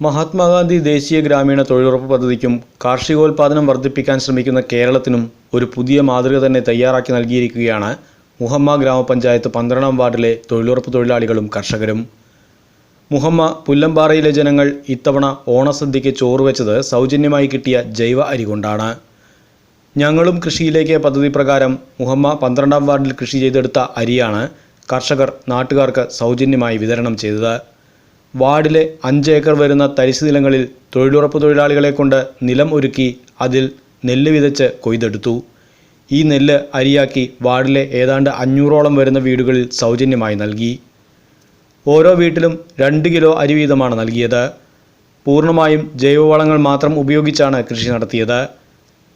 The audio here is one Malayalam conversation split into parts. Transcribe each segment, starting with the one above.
മഹാത്മാഗാന്ധി ദേശീയ ഗ്രാമീണ തൊഴിലുറപ്പ് പദ്ധതിക്കും കാർഷികോൽപാദനം വർദ്ധിപ്പിക്കാൻ ശ്രമിക്കുന്ന കേരളത്തിനും ഒരു പുതിയ മാതൃക തന്നെ തയ്യാറാക്കി നൽകിയിരിക്കുകയാണ് മുഹമ്മ ഗ്രാമപഞ്ചായത്ത് പന്ത്രണ്ടാം വാർഡിലെ തൊഴിലുറപ്പ് തൊഴിലാളികളും കർഷകരും. മുഹമ്മ പുല്ലമ്പാറയിലെ ജനങ്ങൾ ഇത്തവണ ഓണസദ്യയ്ക്ക് ചോറ് വെച്ചത് സൗജന്യമായി കിട്ടിയ ജൈവ അരി കൊണ്ടാണ്. ഞങ്ങളും കൃഷിയിലേക്ക് പദ്ധതി പ്രകാരം മുഹമ്മ പന്ത്രണ്ടാം വാർഡിൽ കൃഷി ചെയ്തെടുത്ത അരിയാണ് കർഷകർ നാട്ടുകാർക്ക് സൗജന്യമായി വിതരണം ചെയ്തത്. വാർഡിലെ അഞ്ച് ഏക്കർ വരുന്ന തരിശു നിലങ്ങളിൽ തൊഴിലുറപ്പ് തൊഴിലാളികളെ കൊണ്ട് നിലം ഒരുക്കി അതിൽ നെല്ല് വിതച്ച് കൊയ്തെടുത്തു. ഈ നെല്ല് അരിയാക്കി വാർഡിലെ ഏതാണ്ട് അഞ്ഞൂറോളം വരുന്ന വീടുകളിൽ സൗജന്യമായി നൽകി. ഓരോ വീട്ടിലും രണ്ട് കിലോ അരി വീതമാണ് നൽകിയത്. പൂർണമായും ജൈവവളങ്ങൾ മാത്രം ഉപയോഗിച്ചാണ് കൃഷി നടത്തിയത്.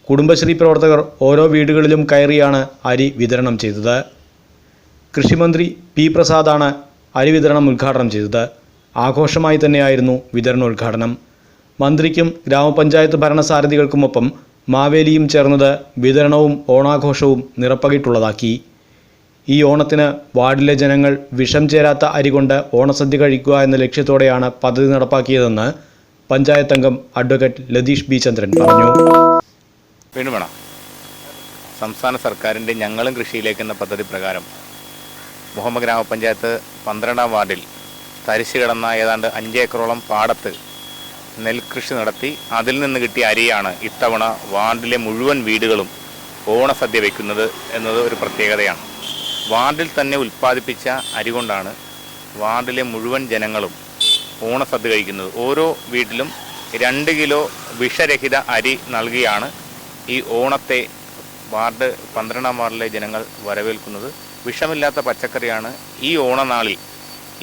കുടുംബശ്രീ പ്രവർത്തകർ ഓരോ വീടുകളിലും കയറിയാണ് അരി വിതരണം ചെയ്തത്. കൃഷിമന്ത്രി പി പ്രസാദാണ് അരി വിതരണം ഉദ്ഘാടനം ചെയ്തത്. ആഘോഷമായി തന്നെയായിരുന്നു വിതരണോദ്ഘാടനം. മന്ത്രിക്കും ഗ്രാമപഞ്ചായത്ത് ഭരണസാരഥികൾക്കുമൊപ്പം മാവേലിയും ചേർന്നത് വിതരണവും ഓണാഘോഷവും നിറപ്പകിട്ടുള്ളതാക്കി. ഈ ഓണത്തിന് വാർഡിലെ ജനങ്ങൾ വിഷം ചേരാത്ത അരി കൊണ്ട് ഓണസദ്യ കഴിക്കുക എന്ന ലക്ഷ്യത്തോടെയാണ് പദ്ധതി നടപ്പാക്കിയതെന്ന് പഞ്ചായത്ത് അംഗം അഡ്വക്കേറ്റ് ലതീഷ് ബി ചന്ദ്രൻ പറഞ്ഞു. വേണുവേണ സംസ്ഥാന സർക്കാരിന്റെ ഞങ്ങളും കൃഷിയിലേക്ക് എന്ന പദ്ധതി പ്രകാരം മുഹമ്മദ് ഗ്രാമപഞ്ചായത്ത് പന്ത്രണ്ടാം വാർഡിൽ തരിശു കിടന്ന ഏതാണ്ട് അഞ്ചേക്കറോളം പാടത്ത് നെൽകൃഷി നടത്തി അതിൽ നിന്ന് കിട്ടിയ അരിയാണ് ഇത്തവണ വാർഡിലെ മുഴുവൻ വീടുകളും ഓണസദ്യ വയ്ക്കുന്നത് എന്നത് ഒരു പ്രത്യേകതയാണ്. വാർഡിൽ തന്നെ ഉൽപ്പാദിപ്പിച്ച അരി കൊണ്ടാണ് വാർഡിലെ മുഴുവൻ ജനങ്ങളും ഓണസദ്യ കഴിക്കുന്നത്. ഓരോ വീട്ടിലും രണ്ട് കിലോ വിഷരഹിത അരി നൽകിയാണ് ഈ ഓണത്തെ വാർഡ് പന്ത്രണ്ടാം വാർഡിലെ ജനങ്ങൾ വരവേൽക്കുന്നത്. വിഷമില്ലാത്ത പച്ചക്കറിയാണ് ഈ ഓണനാളിൽ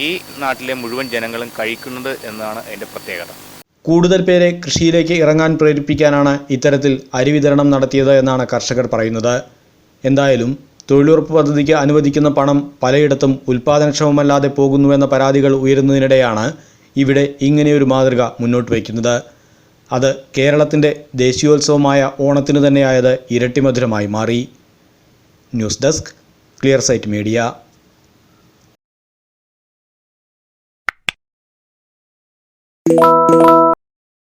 ഈ നാട്ടിലെ മുഴുവൻ ജനങ്ങളും കഴിക്കുന്നത് എന്നതാണ് അതിന്റെ പ്രത്യേകത. കൂടുതൽ പേരെ കൃഷിയിലേക്ക് ഇറങ്ങാൻ പ്രേരിപ്പിക്കാനാണ് ഇത്തരത്തിൽ അരി വിതരണം നടത്തിയത് എന്നാണ് കർഷകർ പറയുന്നത്. എന്തായാലും തൊഴിലുറപ്പ് പദ്ധതിക്ക് അനുവദിക്കുന്ന പണം പലയിടത്തും ഉൽപ്പാദനക്ഷമമല്ലാതെ പോകുന്നുവെന്ന പരാതികൾ ഉയരുന്നതിനിടെയാണ് ഇവിടെ ഇങ്ങനെയൊരു മാതൃക മുന്നോട്ട് വയ്ക്കുന്നത്. അത് കേരളത്തിന്റെ ദേശീയോത്സവമായ ഓണത്തിന് തന്നെയായത് ഇരട്ടിമധുരമായി മാറി. News desk clear sight media. Música